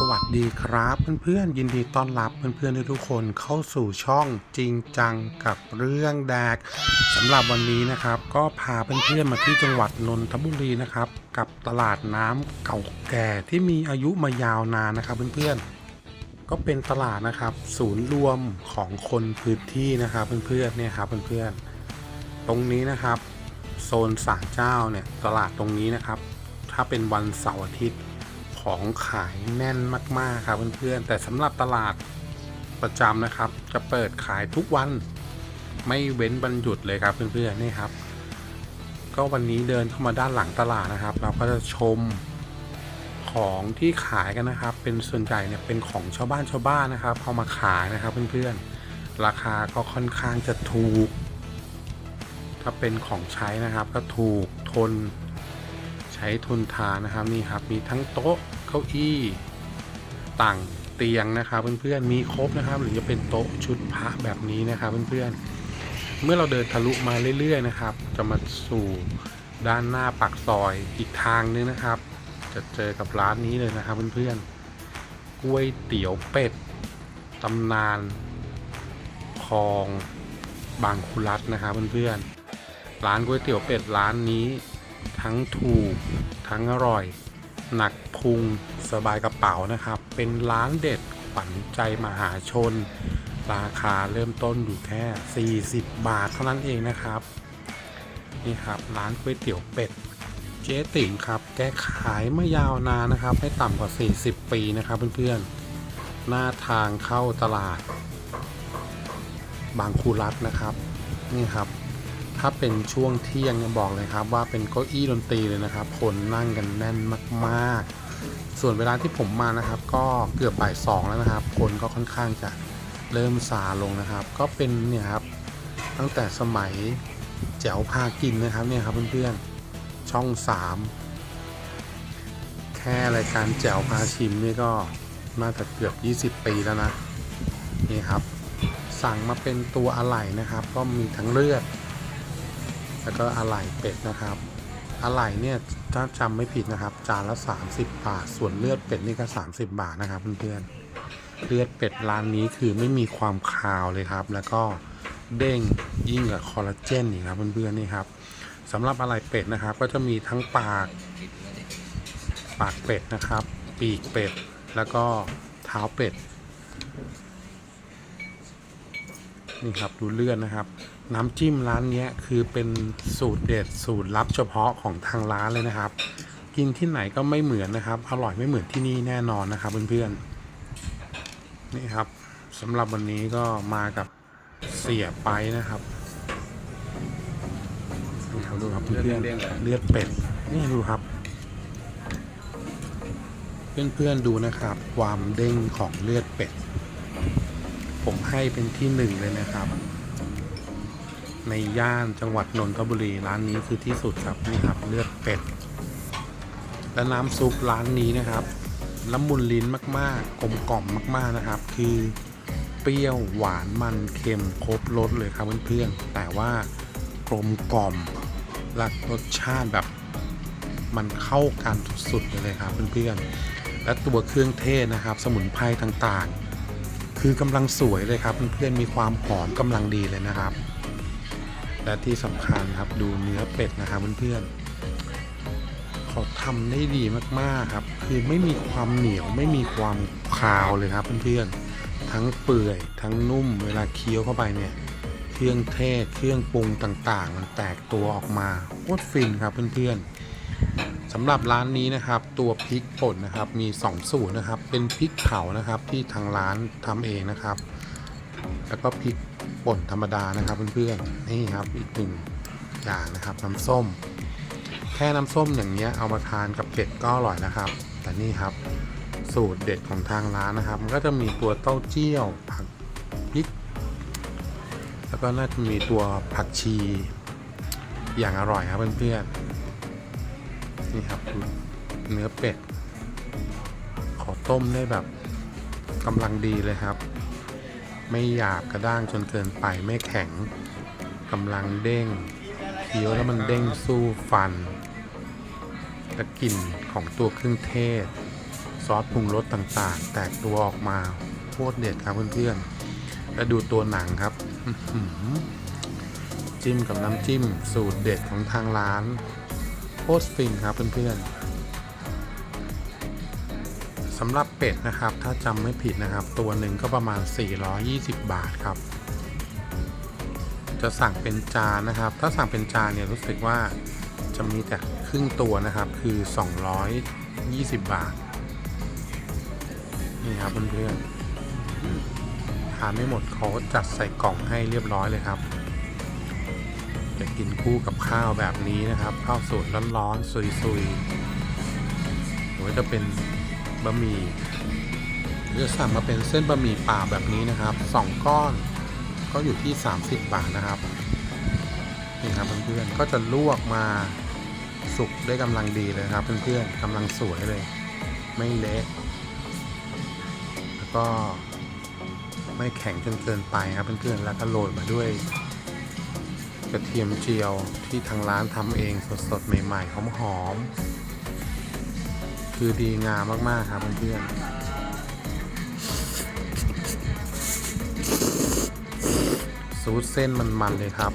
สวัสดีครับ เพื่อนๆยินดีต้อนรับเพื่อนๆทุกคนเข้าสู่ช่องจริงจังกับเรื่องแดกสำหรับวันนี้นะครับ ก็พาเพื่อนๆมาที่จังหวัดนนทบุรีนะครับ กับตลาดน้ำเก่าแก่ที่มีอายุมายาวนานนะครับ เพื่อนๆก็เป็นตลาดนะครับ ศูนย์รวมของคนพื้นที่นะครับ เพื่อนๆเนี่ยครับเพื่อนๆตรงนี้นะครับ โซนสารเจ้าเนี่ยตลาดตรงนี้นะครับ ถ้าเป็นวันเสาร์อาทิตย์ ของขายแน่นมาก ๆ ครับเพื่อนๆ แต่สำหรับตลาดประจำนะครับ จะเปิดขายทุกวันไม่เว้นวันหยุดเลยครับเพื่อนๆนี่ครับ ก็วันนี้เดินเข้ามาด้านหลังตลาดนะครับ เราก็จะชมของที่ขายกันนะครับ เป็นส่วนใหญ่เนี่ยเป็นของชาวบ้านชาวบ้านนะครับเอามาขายนะครับเพื่อนๆราคาก็ค่อนข้างจะถูก ถ้าเป็นของใช้นะครับก็ถูกทนใช้ทุนทานนะครับนี่ครับมีทั้งโต๊ะ เก้าอี้ต่างเตียงนะครับเพื่อนๆมีครบนะครับ หรือจะเป็นโต๊ะชุดพระแบบนี้นะครับเพื่อนๆเมื่อเราเดินทะลุมาเรื่อยๆนะครับ จะมาสู่ด้านหน้าปากซอยอีกทางนึงนะครับ จะเจอกับร้านนี้เลยนะครับเพื่อนๆก๋วยเตี๋ยวเป็ดตำนานคลองบางคุรัตนะครับเพื่อนๆร้านก๋วยเตี๋ยวเป็ดร้านนี้ทั้งถูกทั้งอร่อย หนักพุงสบายกระเป๋านะครับ เป็นร้านเด็ดขวัญใจมหาชน ราคาเริ่มต้นอยู่แค่ 40 บาทเท่านั้นเองนะครับ นี่ครับร้านก๋วยเตี๋ยวเป็ดเจ๊ติ๋งครับ แกขายมายาวนานนะครับ ไม่ต่ำกว่า 40 ปีนะครับเพื่อนๆ หน้าทางเข้าตลาด บางคูรัตนะครับ นี่ครับ ถ้าเป็นช่วงเที่ยงบอกเลยครับ ว่าเป็นเก้าอี้ดนตรีเลยนะครับ คนนั่งกันแน่นมากๆ ส่วนเวลาที่ผมมานะครับ ก็เกือบบ่ายสองแล้วนะครับ คนก็ค่อนข้างจะเริ่มซาลงนะครับ ก็เป็นเนี่ยครับตั้งแต่สมัยแจ๋วพากินนะครับเนี่ยครับเพื่อนๆช่องสามแค่รายการแจ๋วพาชิมนี่ก็น่าจะเกือบ 20 ปีแล้วนะนี่ครับ สั่งมาเป็นตัวอะไหล่นะครับ ก็มีทั้งเลือด แล้วก็อะไหล่เป็ดนะครับอะไหล่เนี่ยถ้าจำไม่ผิดนะครับ จานละ 30 บาท ส่วนเลือดเป็ดนี่ก็ 30 บาทนะครับเพื่อนๆเลือดเป็ดร้านนี้คือไม่มีความคาวเลยครับ แล้วก็เด้งยิ่งกับคอลลาเจนอีกครับเพื่อนๆนี่ครับสำหรับอะไหล่เป็ดนะครับ ก็จะมีทั้งปากปากเป็ดนะครับ ปีกเป็ด แล้วก็เท้าเป็ด นี่ครับดูเลือดนะครับ น้ำจิ้มร้านนี้คือเป็นสูตรเด็ดสูตรลับเฉพาะของทางร้านเลยนะครับ กินที่ไหนก็ไม่เหมือนนะครับ อร่อยไม่เหมือนที่นี่แน่นอนนะครับเพื่อนๆนี่ครับสำหรับวันนี้ก็มากับเสียไปนะครับนี่ครับดูครับเพื่อนๆเลือดเป็ดนี่ดูครับ เพื่อนๆดูนะครับ ความเด้งของเลือดเป็ด ผมให้เป็นที่หนึ่งเลยนะครับ ในย่านจังหวัดนนทบุรีร้านนี้คือที่สุดครับนี่ครับเลือดเป็ด และน้ำซุปร้านนี้นะครับละมุนลิ้นมากๆ กลมกล่อมมากๆนะครับ คือเปรี้ยวหวานมันเค็มครบรสเลยครับเพื่อนๆแต่ว่ากลมกล่อมและรสชาติแบบมันเข้ากันสุดๆเลยครับเพื่อนๆและตัวเครื่องเทศนะครับ สมุนไพรต่างๆ คือกำลังสวยเลยครับเพื่อนๆมีความหอมกำลังดีเลยนะครับ และที่สำคัญครับดูเนื้อเป็ดนะครับเพื่อนๆเขาทำได้ดีมากๆครับ คือไม่มีความเหนียวไม่มีความคาวเลยครับเพื่อนๆทั้งเปื่อยทั้งนุ่มเวลาเคี้ยวเข้าไปเนี่ยเครื่องเทศเครื่องปรุงต่างๆ มันแตกตัวออกมาโคตรฟินครับเพื่อนๆสำหรับร้านนี้นะครับ ตัวพริกป่นนะครับมี 2 สูตรนะครับ เป็นพริกเผานะครับที่ทางร้านทำเองนะครับ แล้วก็พริก ป่นธรรมดานะครับเพื่อนๆนี่ครับอีกหนึ่งอย่างนะครับน้ำส้ม แค่น้ำส้มอย่างเงี้ยเอามาทานกับเป็ดก็อร่อยนะครับ แต่นี่ครับสูตรเด็ดของทางร้านนะครับ มันก็จะมีตัวเต้าเจี้ยวผักพริก แล้วก็น่าจะมีตัวผักชี อย่างอร่อยครับเพื่อนๆนี่ครับเนื้อเป็ด ขอต้มได้แบบกำลังดีเลยครับ ไม่หยาบกระด้างจนเกินไปไม่แข็งกำลังเด้งเคี้ยวแล้วมันเด้งสู้ฟันและกลิ่นของตัวเครื่องเทศ ซอสปรุงรสต่างๆ แตกตัวออกมาโคตรเด็ดครับเพื่อนๆและดูตัวหนังครับจิ้มกับน้ำจิ้มสูตรเด็ดของทางร้านโคตรฟินครับเพื่อนๆ สำหรับเป็ดนะครับ ถ้าจำไม่ผิดนะครับ ตัวหนึ่งก็ประมาณ 420 บาทครับ จะสั่งเป็นจานนะครับ ถ้าสั่งเป็นจานเนี่ยรู้สึกว่าจะมีแต่ครึ่งตัวนะครับ คือ 220 บาท นี่ครับเพื่อนๆทานไม่หมดเขาจัดใส่กล่องให้เรียบร้อยเลยครับจะกินคู่กับข้าวแบบนี้นะครับ ข้าวสวยร้อนๆซุยๆหรือว่าจะเป็น บะหมี่หรือจะสั่งมาเป็นเส้นบะหมี่ป่าแบบนี้นะครับสองก้อนก็อยู่ที่ 30 บาทนะครับนี่ครับเพื่อนๆก็จะลวกมาสุกได้กำลังดีเลยครับเพื่อนๆกำลังสวยเลย ไม่เละแล้วก็ไม่แข็งจนเกินไปครับเพื่อนๆแล้วก็โรยมาด้วยกระเทียมเจียวที่ทางร้านทำเองสดๆใหม่ๆหอมๆ คือดีงามมาก ๆ ครับเพื่อนๆซูดเส้นมัน ๆ เลยครับ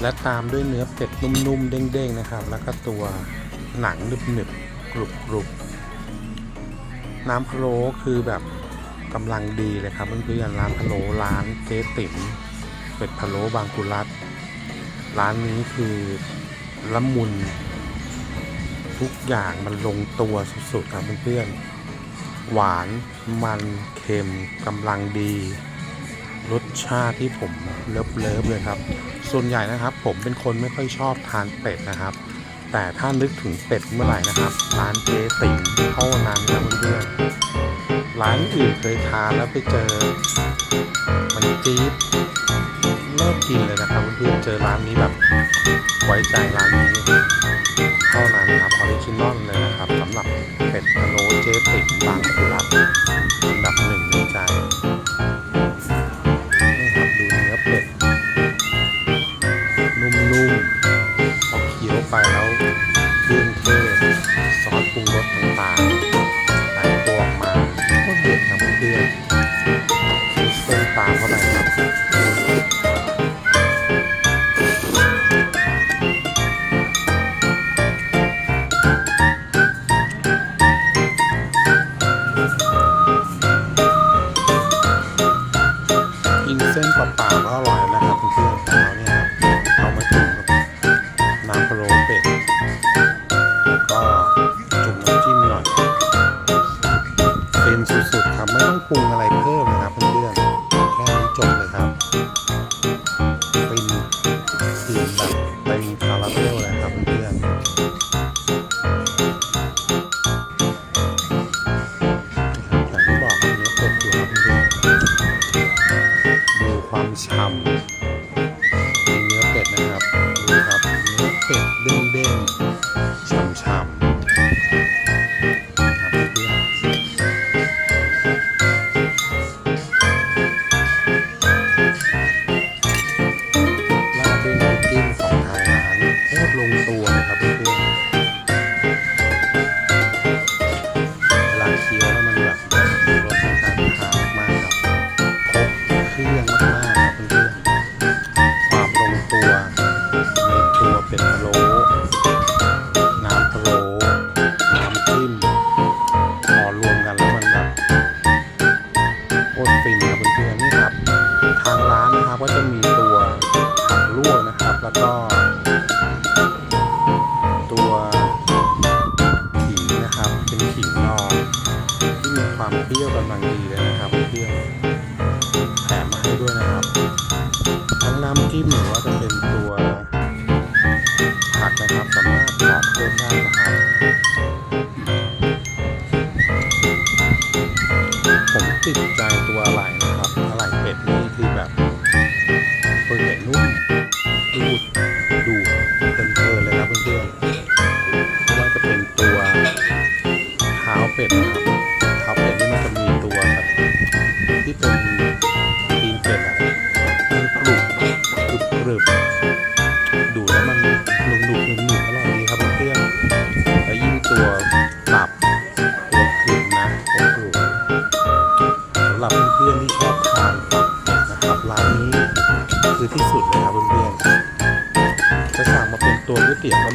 และตามด้วยเนื้อเป็ดนุ่มๆ เด้งๆ นะครับ แล้วก็ตัวหนังหนึบๆกรุบๆ น้ำพะโล้คือแบบกำลังดีเลยครับเพื่อนๆร้านพะโล้ร้านเจ๊ติ๋มเป็ดพะโล้บางกุรัต ร้านนี้คือละมุน ทุกอย่างมันลงตัวสุดๆครับเพื่อนๆหวานมันเค็มกำลังดี รสชาติที่ผมเลิฟเลิฟเลยครับ ส่วนใหญ่นะครับ ผมเป็นคนไม่ค่อยชอบทานเป็ดนะครับ แต่ถ้านึกถึงเป็ดเมื่อไหร่นะครับร้านเจ๊ติ๋มเท่านั้นนะเพื่อนๆร้านอื่นเคยทานแล้วไปเจอ มันจี๊ดเลิกกินเลยนะครับ พื่อเจอร้านนี้แบบไว้ใจร้านนี้เท่านั้นครับออริจินอลเลยนะครับสำหรับเป็ดพะโล้เจ๊ติ๋มบางกุรัตอันดับหนึ่งในใจนี่ครับดูเนื้อเป็ด นุ่มๆพอเคี้ยวไปแล้วเครื่องเท เส้นเปล่าๆก็อร่อยนะครับเพื่อนๆแต่เราเนี่ยครับเอามาจุ่มกับน้ำพะโล้เป็ดแล้วก็จุ่มน้ำจิ้มหน่อยเป็นสุดๆครับไม่ต้องปรุงอะไร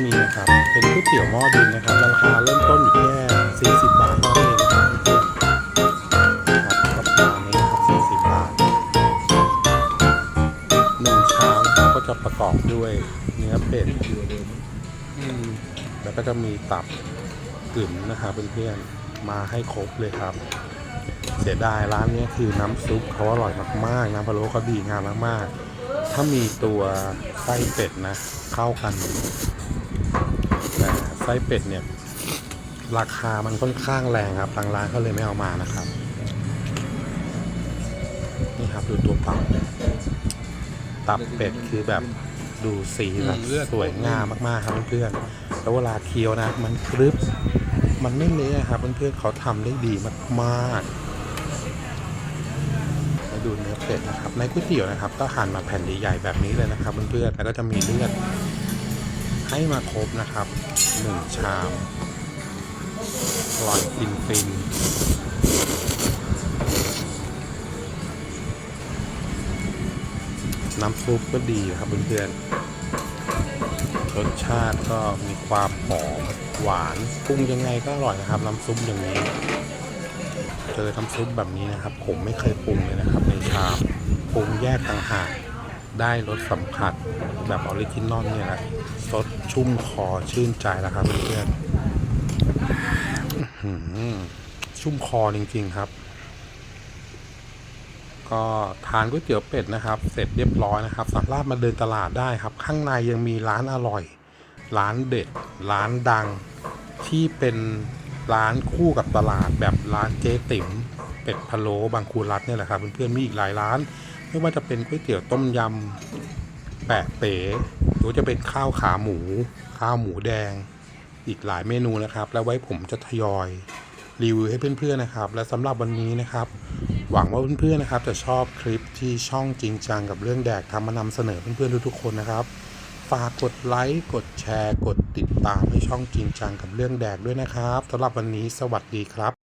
ก๋วยเตี๋ยวก็มีนะครับ เป็นก๋วยเตี๋ยวหม้อดินนะครับ ราคาเริ่มต้นอยู่แค่40 บาทเท่านั้นเองนะครับเพื่อนครับก็ประมาณนี้ครับ40 บาทหนึ่งชามก็จะประกอบด้วยเนื้อเป็ดอืมแล้วก็จะมีตับกึ่มนะครับเพื่อนๆมาให้ครบเลยครับ เสียดายร้านนี้คือน้ำซุปเขาอร่อยมากๆน้ำพะโล้เขาดีงามมากๆถ้ามีตัวไส้เป็ดนะ เข้ากัน ไส้เป็ดเนี่ย ราคามันค่อนข้างแรงครับทางร้านเขาเลยไม่เอามานะครับ นี่ครับดูตัวตับตับเป็ดคือแบบดูสีแบบสวยงามมากๆครับเพื่อนๆแล้วเวลาเคี้ยวนะ มันกรึบมันไม่เละครับเพื่อนๆเขาทำได้ดีมากๆมาดูเนื้อเป็ดนะครับ ในก๋วยเตี๋ยวนะครับ ก็หั่นมาแผ่นใหญ่ๆแบบนี้เลยนะครับเพื่อนๆแล้วก็จะมีเลือด ให้มาครบนะครับหนึ่งชามอร่อยฟินฟินๆน้ำซุปก็ดีครับเพื่อนๆรสชาติก็มีความหอมหวานปรุงยังไงก็อร่อยนะครับ น้ำซุปอย่างนี้เจอน้ำซุปแบบนี้นะครับ ผมไม่เคยปรุงเลยนะครับในชามปรุงแยกต่างหาก ได้รสสัมผัสแบบออริจินอลเนี่ยแหละสดชุ่มคอชื่นใจแล้วครับเพื่อนชุ่มคอจริงๆครับ ก็ทานก๋วยเตี๋ยวเป็ดนะครับ เสร็จเรียบร้อยนะครับสามารถมาเดินตลาดได้ครับ ข้างในยังมีร้านอร่อย ร้านเด็ด ร้านดังที่เป็นร้านคู่กับตลาดแบบร้านเจ๊ติ๋มเป็ดพะโล้บางคูรัดเนี่ยแหละครับเพื่อนๆมีอีกหลายร้าน ไม่ว่าจะเป็นก๋วยเตี๋ยวต้มยำแปะเป๋หรือจะเป็นข้าวขาหมู ข้าวหมูแดง อีกหลายเมนูนะครับ แล้วไว้ผมจะทยอยรีวิวให้เพื่อนๆนะครับ และสำหรับวันนี้นะครับ หวังว่าเพื่อนๆนะครับ จะชอบคลิปที่ช่องจริงจังกับเรื่องแดกทำมานำเสนอเพื่อนๆทุกๆคนนะครับฝากกดไลค์กดแชร์ กดติดตามให้ช่องจริงจังกับเรื่องแดกด้วยนะครับสำหรับวันนี้สวัสดีครับ